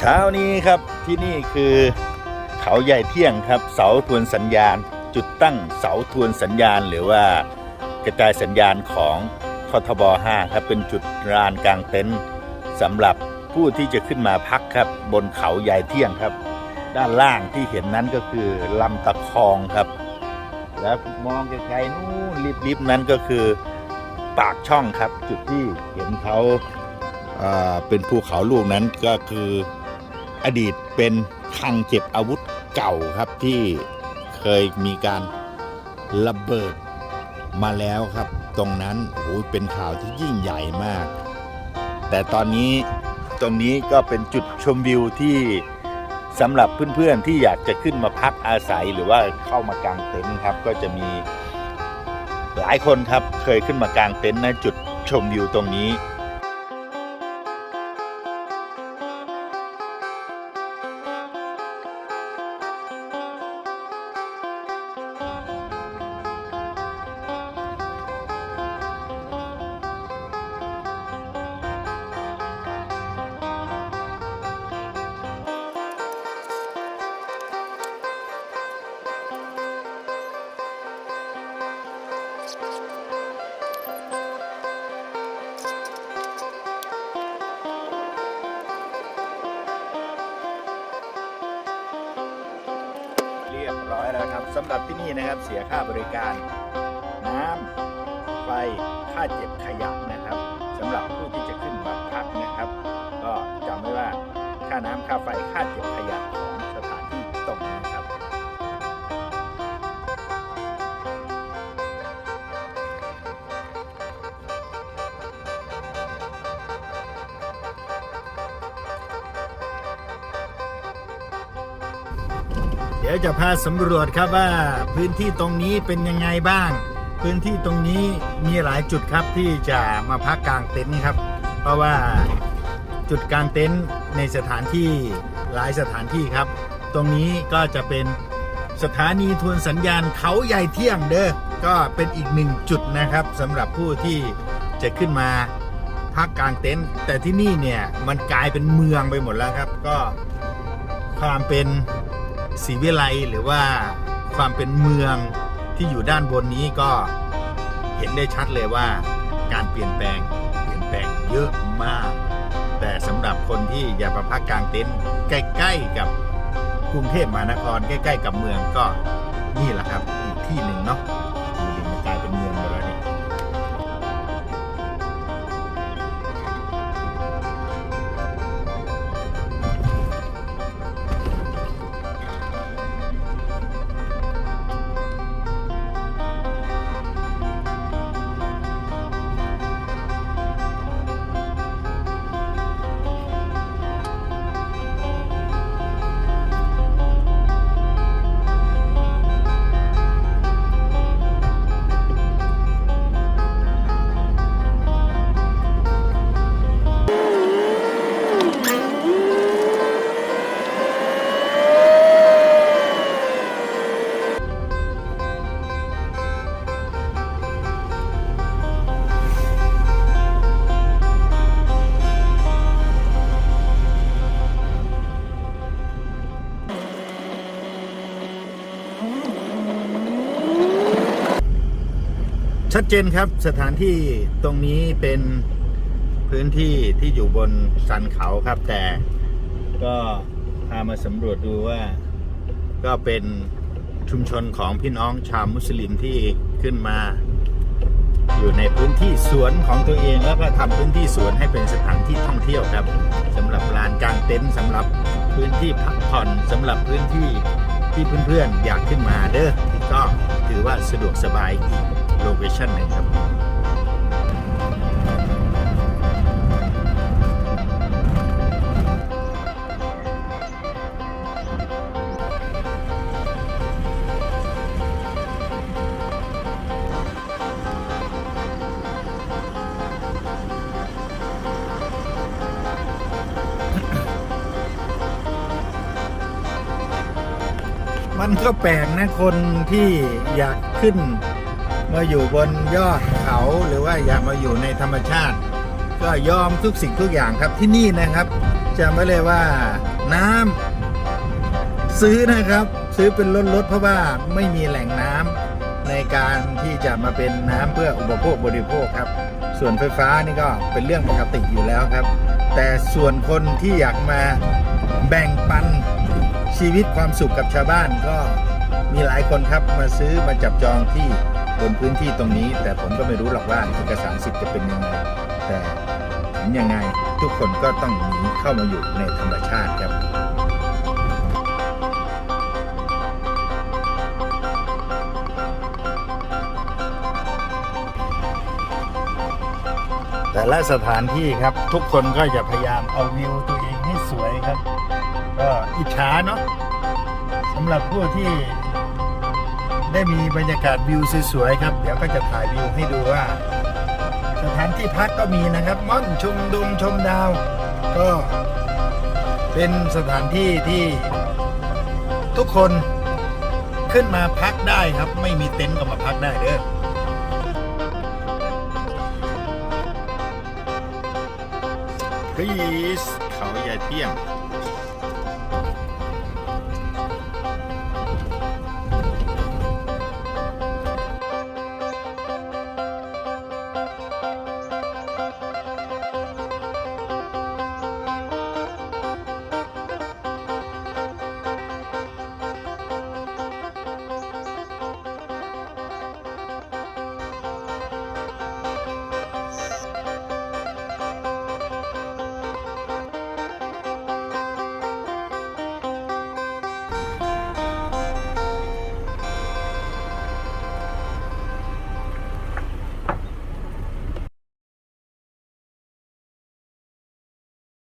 เช้านี้ครับที่นี่คือเขาใหญ่เที่ยงครับ เสาทวนสัญญาณ จุดตั้งเสาทวนสัญญาณ หรือว่ากระจายสัญญาณของคทบ 5 ครับเป็นจุดลานกลางเต็นท์สำหรับผู้ที่จะขึ้นมาพักครับ บนเขาใหญ่เที่ยงครับ ด้านล่างที่เห็นนั้นก็คือลำตะคองครับ แล้วมองไกลๆนู่นริบๆนั้นก็คือปากช่องครับ จุดที่เห็นเขาอ่าเป็นภูเขาลูกนั้นก็คือ อดีตเป็นคลังเก็บอาวุธเก่าครับที่เคยมีการระเบิดมาแล้วครับ ตรงนั้นโอ้เป็นข่าวที่ยิ่งใหญ่มาก แต่ตอนนี้ตรงนี้ก็เป็นจุดชมวิวที่สำหรับเพื่อนๆที่อยากจะขึ้นมาพักอาศัยหรือว่าเข้ามากางเต็นท์ครับ ก็จะมีหลายคนครับเคยขึ้นมากางเต็นท์ณจุดชมวิวตรงนี้ เรียบร้อยแล้วครับสำหรับที่นี่นะครับเสียค่าบริการ น้ำไฟค่าเจ็บขยะนะครับสำหรับผู้ที่จะขึ้นมาพักนะครับ ก็จำไว้ว่าค่าน้ำค่าไฟค่าเจ็บขยะของสถานที่ตรงนี้ เดี๋ยวจะพาสำรวจครับว่าพื้นที่ตรงนี้เป็นยังไงบ้าง พื้นที่ตรงนี้มีหลายจุดครับที่จะมาพักกลางเต็นท์ครับ เพราะว่าจุดกลางเต็นท์ในสถานที่หลายสถานที่ครับ ตรงนี้ก็จะเป็นสถานีทวนสัญญาณเขาใหญ่เที่ยงเด้อก็เป็นอีกหนึ่งจุดนะครับสำหรับผู้ที่จะขึ้นมาพักกลางเต็นท์แต่ที่นี่เนี่ยมันกลายเป็นเมืองไปหมดแล้วครับ ก็ความเป็น ศรีวิไลหรือว่าความเป็นเมืองที่อยู่ด้านบนนี้ก็เห็นได้ชัดเลยว่าการเปลี่ยนแปลงเปลี่ยนแปลงเยอะมาก แต่สำหรับคนที่อยากมาพักกลางเต็นท์ใกล้ๆกับกรุงเทพมหานครใกล้ ๆ กับเมืองก็นี่แหละครับอีกที่หนึ่งเนาะ ชัดเจนครับสถานที่ตรงนี้เป็นพื้นที่ที่อยู่บนสันเขาครับ แต่ก็พามาสำรวจดูว่าก็เป็นชุมชนของพี่น้องชาวมุสลิมที่ขึ้นมา อยู่ในพื้นที่สวนของตัวเองแล้วก็ทำพื้นที่สวนให้เป็นสถานที่ท่องเที่ยวครับสำหรับลานกลางเต็นท์สำหรับพื้นที่พักผ่อนสำหรับพื้นที่ ที่เพื่อนๆ อยากขึ้นมาเด้อก็ถือว่าสะดวกสบายอีกโลเคชั่นหนึ่งครับ มันก็แปลกนะคนที่อยากขึ้น มาอยู่บนยอดเขาหรือว่าอยากมาอยู่ในธรรมชาติ ก็ยอมทุกสิ่งทุกอย่างครับที่นี่นะครับจะไม่เลยว่าน้ำซื้อนะครับ ซื้อเป็นล้นๆเพราะว่าไม่มีแหล่งน้ำในการที่จะมาเป็นน้ำเพื่ออุปโภคบริโภคครับ ส่วนไฟฟ้านี่ก็เป็นเรื่องปกติอยู่แล้วครับ แต่ส่วนคนที่อยากมาแบ่งปัน ชีวิตความสุขกับชาวบ้านก็มีหลายคนครับมาซื้อมาจับจองที่บนพื้นที่ตรงนี้ แต่ผมก็ไม่รู้หรอกว่าเอกสารสิทธิ์จะเป็นยังไงแต่ถึงยังไงทุกคนก็ต้องหนีเข้ามาอยู่ในธรรมชาติครับแต่ละสถานที่ครับทุกคนก็จะพยายามเอาวิวตัว อิจฉาเนาะสำหรับผู้ที่ได้มีบรรยากาศวิวสวยๆครับ เดี๋ยวก็จะถ่ายวิวให้ดูว่า สถานที่พักก็มีนะครับ ม่อนชมดงชมดาว ก็เป็นสถานที่ที่ทุกคนขึ้นมาพักได้ครับ ไม่มีเต็นท์ก็มาพักได้เด้อพีสเขาใหญ่เที่ยง